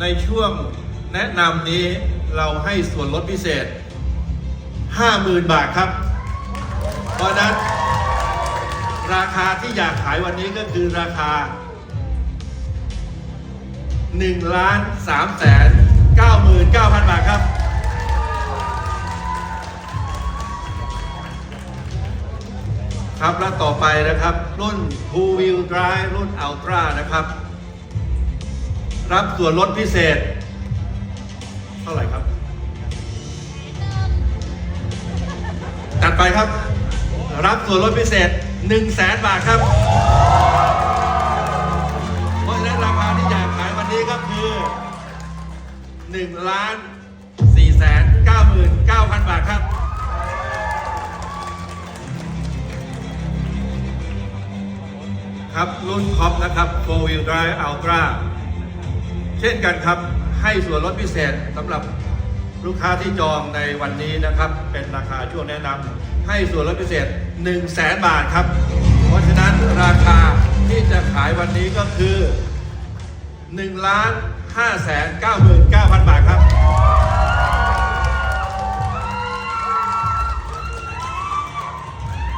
ในช่วงแนะนำนี้เราให้ส่วนลดพิเศษ 50,000 บาทครับ เพราะนั้น ราคาที่อยากขายวันนี้ก็คือราคา1ล้าน3แสน99,000 บาทครับ ครับและต่อไปนะครับ รุ่น Two Wheel Drive รุ่น Ultra นะครับ รับส่วนลดพิเศษ เท่าไหร่ครับ จัดไปครับ รับส่วนลดพิเศษ1 0 0 0 0แสนบาทครับ เพราะฉะนั้นราคาที่อยากขายวันนี้ก็คือ1ล้าน4แสน99,000 บาทครับครับรุ่นท็อปนะครับ4 Wheel Drive Ultra ช่นกันครับให้ส่วนลดพิเศษสำหรับลูกค้าที่จองในวันนี้นะครับ เป็นราคาช่วงแนะนำให้ส่วนลดพิเศษ 1 0 0 0 0แสนบาทครับ เพราะฉะนั้นราคาที่จะขายวันนี้ก็คือ1ล้าน5แสน99,000บา